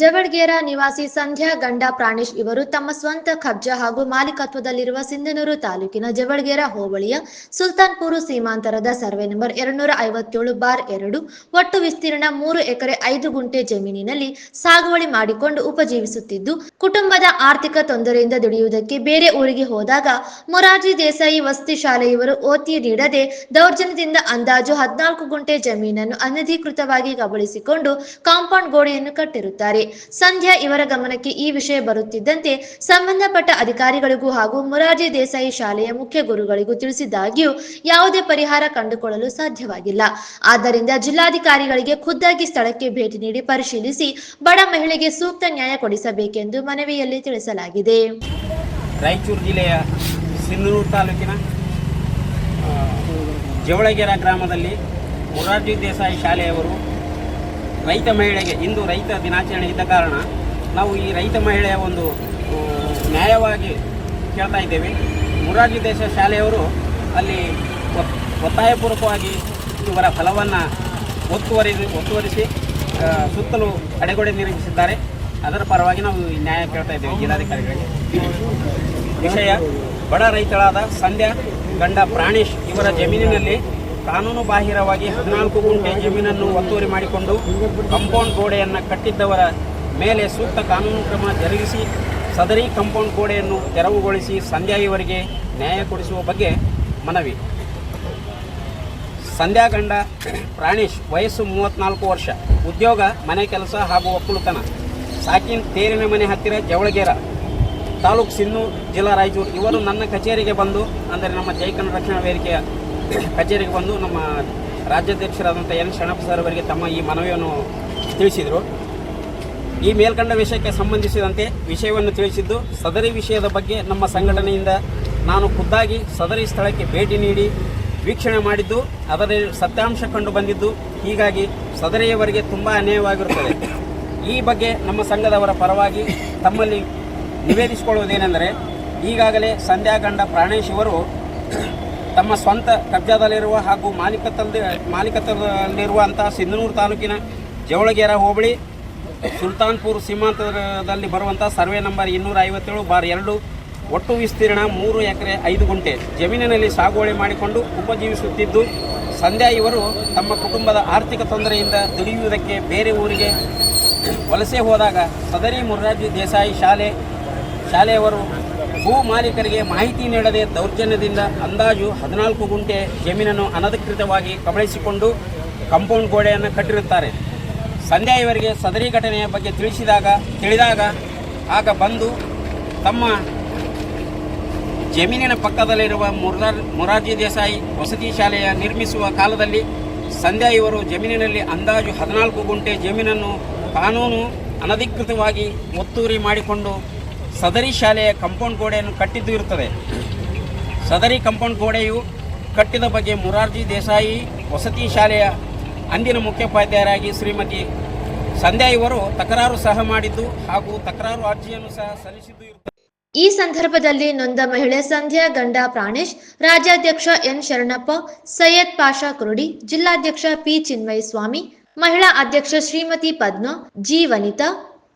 Jawalagera ನಿವಾಸಿ ಸಂಧ್ಯಾ ಗಂಡ ಪ್ರಾಣೇಶ್ ಇವರು ತಮ್ಮ ಸ್ವಂತ ಕಬ್ಜ ಹಾಗೂ ಮಾಲೀಕತ್ವದಲ್ಲಿರುವ ಸಿಂಧನೂರು ತಾಲೂಕಿನ ಜವಳ್ಗೇರ ಹೋಬಳಿಯ ಸುಲ್ತಾನ್ಪುರು ಸೀಮಾಂತರದ ಸರ್ವೆ ನಂಬರ್ ಎರಡ್ನೂರ ಐವತ್ತೇಳು ಬಾರ್ ಎರಡು, ಒಟ್ಟು ವಿಸ್ತೀರ್ಣ ಮೂರು ಎಕರೆ ಐದು ಗುಂಟೆ ಜಮೀನಿನಲ್ಲಿ ಸಾಗುವಳಿ ಮಾಡಿಕೊಂಡು ಉಪಜೀವಿಸುತ್ತಿದ್ದು, ಕುಟುಂಬದ ಆರ್ಥಿಕ ತೊಂದರೆಯಿಂದ ದುಡಿಯುವುದಕ್ಕೆ ಬೇರೆ ಊರಿಗೆ ಹೋದಾಗ ಮೊರಾರ್ಜಿ ದೇಸಾಯಿ ವಸತಿ ಶಾಲೆಯವರು ಓತಿ ನೀಡದೆ ದೌರ್ಜನ್ಯದಿಂದ ಅಂದಾಜು ಹದಿನಾಲ್ಕು ಗುಂಟೆ ಜಮೀನನ್ನು ಅನಧಿಕೃತವಾಗಿ ಕಬಳಿಸಿಕೊಂಡು ಕಾಂಪೌಂಡ್ ಗೋಡೆಯನ್ನು ಕಟ್ಟಿರುತ್ತಾರೆ. ಸಂಧ್ಯಾ ಇವರ ಗಮನಕ್ಕೆ ಈ ವಿಷಯ ಬರುತ್ತಿದ್ದಂತೆ ಸಂಬಂಧಪಟ್ಟ ಅಧಿಕಾರಿಗಳಿಗೂ ಹಾಗೂ ಮೊರಾರ್ಜಿ ದೇಸಾಯಿ ಶಾಲೆಯ ಮುಖ್ಯ ಗುರುಗಳಿಗೂ ತಿಳಿಸಿದ್ದಾಗಿಯೂ ಯಾವುದೇ ಪರಿಹಾರ ಕಂಡುಕೊಳ್ಳಲು ಸಾಧ್ಯವಾಗಿಲ್ಲ. ಆದ್ದರಿಂದ ಜಿಲ್ಲಾಧಿಕಾರಿಗಳಿಗೆ ಖುದ್ದಾಗಿ ಸ್ಥಳಕ್ಕೆ ಭೇಟಿ ನೀಡಿ ಪರಿಶೀಲಿಸಿ ಬಡ ಮಹಿಳೆಗೆ ಸೂಕ್ತ ನ್ಯಾಯ ಕೊಡಿಸಬೇಕೆಂದು ಮನವಿಯಲ್ಲಿ ತಿಳಿಸಲಾಗಿದೆ. ರಾಯಚೂರು ಜಿಲ್ಲೆಯ ಸಿಂಧನೂರು ತಾಲೂಕಿನ ಜವಳಗೆರ ಗ್ರಾಮದಲ್ಲಿ ಮೊರಾರ್ಜಿ ದೇಸಾಯಿ ಶಾಲೆಯವರು ರೈತ ಮಹಿಳೆಗೆ, ಇಂದು ರೈತ ದಿನಾಚರಣೆ ಇದ್ದ ಕಾರಣ ನಾವು ಈ ರೈತ ಮಹಿಳೆಯ ಒಂದು ನ್ಯಾಯವಾಗಿ ಕೇಳ್ತಾ ಇದ್ದೇವೆ. ಮುರಾರ್ಜಿ ದೇಶ ಶಾಲೆಯವರು ಅಲ್ಲಿ ಒತ್- ಒತ್ತಾಯಪೂರ್ವಕವಾಗಿ ಇವರ ಫಲವನ್ನು ಒತ್ತುವರಿ, ಒತ್ತುವರಿಸಿ ಸುತ್ತಲೂ ಅಡೆಗೊಡೆ ನಿರ್ಮಿಸಿದ್ದಾರೆ. ಅದರ ಪರವಾಗಿ ನಾವು ನ್ಯಾಯ ಕೇಳ್ತಾ ಇದ್ದೇವೆ ಜಿಲ್ಲಾಧಿಕಾರಿಗಳಿಗೆ. ವಿಷಯ, ಬಡ ರೈತಳಾದ ಸಂಧ್ಯಾ, ಗಂಡ ಪ್ರಾಣೇಶ್ ಇವರ ಜಮೀನಿನಲ್ಲಿ ಕಾನೂನು ಬಾಹಿರವಾಗಿ ಹದಿನಾಲ್ಕು ಗುಂಟೆ ಜಮೀನನ್ನು ಒತ್ತುವರಿ ಮಾಡಿಕೊಂಡು ಕಾಂಪೌಂಡ್ ಗೋಡೆಯನ್ನು ಕಟ್ಟಿದ್ದವರ ಮೇಲೆ ಸೂಕ್ತ ಕಾನೂನು ಕ್ರಮ ಜರುಗಿಸಿ, ಸದರಿ ಕಾಂಪೌಂಡ್ ಗೋಡೆಯನ್ನು ತೆರವುಗೊಳಿಸಿ ಸಂಧ್ಯಾಯವರಿಗೆ ನ್ಯಾಯ ಕೊಡಿಸುವ ಬಗ್ಗೆ ಮನವಿ. ಸಂಧ್ಯಾ ಗಂಡ ಪ್ರಾಣೇಶ್, ವಯಸ್ಸು ಮೂವತ್ತ್ನಾಲ್ಕು ವರ್ಷ, ಉದ್ಯೋಗ, ಮನೆ ಕೆಲಸ ಹಾಗೂ ಒಕ್ಕಲುತನ. ಸಾಕಿನ್ ತೇರಿನ ಮನೆ ಹತ್ತಿರ ಜವಳಗೇರ. ತಾಲೂಕು ಸಿನ್ನೂರು, ಜಿಲ್ಲಾ ರಾಯಚೂರು, ಇವರು ನನ್ನ ಕಚೇರಿಗೆ ಬಂದು, ಅಂದರೆ ನಮ್ಮ ಜೈ ಕನ್ನಡ ರಕ್ಷಣಾ ವೇದಿಕೆಯ ಕಚೇರಿಗೆ ಬಂದು ನಮ್ಮ ರಾಜ್ಯಾಧ್ಯಕ್ಷರಾದಂಥ ಎನ್ ಶರಣಪ್ಪ ಸರ್ ಅವರಿಗೆ ತಮ್ಮ ಈ ಮನವಿಯನ್ನು ತಿಳಿಸಿದರು. ಈ ಮೇಲ್ಕಂಡ ವಿಷಯಕ್ಕೆ ಸಂಬಂಧಿಸಿದಂತೆ ವಿಷಯವನ್ನು ತಿಳಿಸಿದ್ದು, ಸದರಿ ವಿಷಯದ ಬಗ್ಗೆ ನಮ್ಮ ಸಂಘಟನೆಯಿಂದ ನಾನು ಖುದ್ದಾಗಿ ಸದರಿ ಸ್ಥಳಕ್ಕೆ ಭೇಟಿ ನೀಡಿ ವೀಕ್ಷಣೆ ಮಾಡಿದ್ದು ಅದರ ಸತ್ಯಾಂಶ ಕಂಡು ಬಂದಿದ್ದು. ಹೀಗಾಗಿ ಸದರಿಯವರಿಗೆ ತುಂಬ ಅನ್ಯಾಯವಾಗಿರುತ್ತದೆ. ಈ ಬಗ್ಗೆ ನಮ್ಮ ಸಂಘದವರ ಪರವಾಗಿ ತಮ್ಮಲ್ಲಿ ನಿವೇದಿಸಿಕೊಳ್ಳುವುದೇನೆಂದರೆ, ಈಗಾಗಲೇ ಸಂಧ್ಯಾ ಗಂಡ ಪ್ರಾಣೇಶ್ ಇವರು ತಮ್ಮ ಸ್ವಂತ ಕಬ್ಜಾದಲ್ಲಿರುವ ಹಾಗೂ ಮಾಲೀಕತ್ವದಲ್ಲಿ ಮಾಲೀಕತ್ವದಲ್ಲಿರುವಂಥ ಸಿಂಧನೂರು ತಾಲೂಕಿನ ಜವಳಗೇರ ಹೋಬಳಿ, ಸುಲ್ತಾನ್ಪುರ್ ಸೀಮಾಂತದಲ್ಲಿ ಬರುವಂಥ ಸರ್ವೆ ನಂಬರ್ ಇನ್ನೂರ ಐವತ್ತೇಳು ಬಾರ್ ಎರಡು, ಒಟ್ಟು ವಿಸ್ತೀರ್ಣ ಮೂರು ಎಕರೆ ಐದು ಗುಂಟೆ. ಜಮೀನಿನಲ್ಲಿ ಸಾಗುವಳಿ ಮಾಡಿಕೊಂಡು ಉಪಜೀವಿಸುತ್ತಿದ್ದು, ಸಂಧ್ಯಾ ಇವರು ತಮ್ಮ ಕುಟುಂಬದ ಆರ್ಥಿಕ ತೊಂದರೆಯಿಂದ ದುಡಿಯುವುದಕ್ಕೆ ಬೇರೆ ಊರಿಗೆ ವಲಸೆ ಹೋದಾಗ ಸದರಿ ಮುರಾರ್ಜಿ ದೇಸಾಯಿ ಶಾಲೆ, ಶಾಲೆಯವರು ಭೂ ಮಾಲೀಕರಿಗೆ ಮಾಹಿತಿ ನೀಡದೆ ದೌರ್ಜನ್ಯದಿಂದ ಅಂದಾಜು ಹದಿನಾಲ್ಕು ಗುಂಟೆ ಜಮೀನನ್ನು ಅನಧಿಕೃತವಾಗಿ ಕಬಳಿಸಿಕೊಂಡು ಕಾಂಪೌಂಡ್ ಗೋಡೆಯನ್ನು ಕಟ್ಟಿರುತ್ತಾರೆ. ಸಂಧ್ಯಾ ಇವರಿಗೆ ಸದರಿ ಘಟನೆಯ ಬಗ್ಗೆ ತಿಳಿಸಿದಾಗ, ತಿಳಿದಾಗ ಆಗ ಬಂದು ತಮ್ಮ ಜಮೀನಿನ ಪಕ್ಕದಲ್ಲಿರುವ ಮುರಾರ್ ಮೊರಾರ್ಜಿ ದೇಸಾಯಿ ವಸತಿ ಶಾಲೆಯ ನಿರ್ಮಿಸುವ ಕಾಲದಲ್ಲಿ ಸಂಧ್ಯಾ ಇವರು ಜಮೀನಿನಲ್ಲಿ ಅಂದಾಜು ಹದಿನಾಲ್ಕು ಗುಂಟೆ ಜಮೀನನ್ನು ಕಾನೂನು ಅನಧಿಕೃತವಾಗಿ ಒತ್ತುವರಿ ಮಾಡಿಕೊಂಡು ಸದರಿ ಶಾಲೆಯ ಕಂಪೌಂಡ್ ಗೋಡೆಯನ್ನು ಕಟ್ಟಿದ್ದು ಇರುತ್ತದೆ. ಸದರಿ ಕಂಪೌಂಡ್ ಗೋಡೆಯು ಕಟ್ಟಿದ ಬಗ್ಗೆ ಮುರಾರ್ಜಿ ದೇಸಾಯಿ ವಸತಿ ಶಾಲೆಯ ಅಂದಿನ ಮುಖ್ಯೋಪಾಧ್ಯಾಯರಾಗಿ ಶ್ರೀಮತಿ ಸಂಧ್ಯಾ ಇವರು ತಕರಾರು ಸಹ ಮಾಡಿದ್ದು ಹಾಗೂ ತಕರಾರು ಅರ್ಜಿಯನ್ನು ಸಹ ಸಲ್ಲಿಸಿದ್ದು ಇರುತ್ತದೆ. ಈ ಸಂದರ್ಭದಲ್ಲಿ ನೊಂದ ಮಹಿಳೆ ಸಂಧ್ಯಾ, ಗಂಡ ಪ್ರಾಣೇಶ್, ರಾಜ್ಯಾಧ್ಯಕ್ಷ ಎನ್ ಶರಣಪ್ಪ, ಸೈಯದ್ ಪಾಷಾ ಕುರುಡಿ, ಜಿಲ್ಲಾಧ್ಯಕ್ಷ ಪಿ ಚಿನ್ಮಯ ಸ್ವಾಮಿ ಮಹಿಳಾ ಅಧ್ಯಕ್ಷ ಶ್ರೀಮತಿ ಪದ್ಮ, ಜಿ ವನಿತಾ,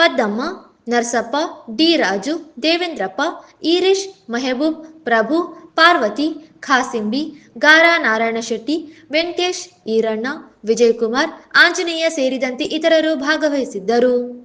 ಪದ್ದಮ್ಮ ನರ್ಸಪ್ಪ, ಡಿ ರಾಜು, ದೇವೇಂದ್ರಪ್ಪ, ಈರೀಶ್, ಮೆಹಬೂಬ್, ಪ್ರಭು, ಪಾರ್ವತಿ, ಖಾಸಿಂಬಿ, ಗಾರಾ ನಾರಾಯಣ ಶೆಟ್ಟಿ, ವೆಂಕಟೇಶ್, ಈರಣ್ಣ, ವಿಜಯಕುಮಾರ್, ಆಂಜನೇಯ ಸೇರಿದಂತೆ ಇತರರು ಭಾಗವಹಿಸಿದ್ದರು.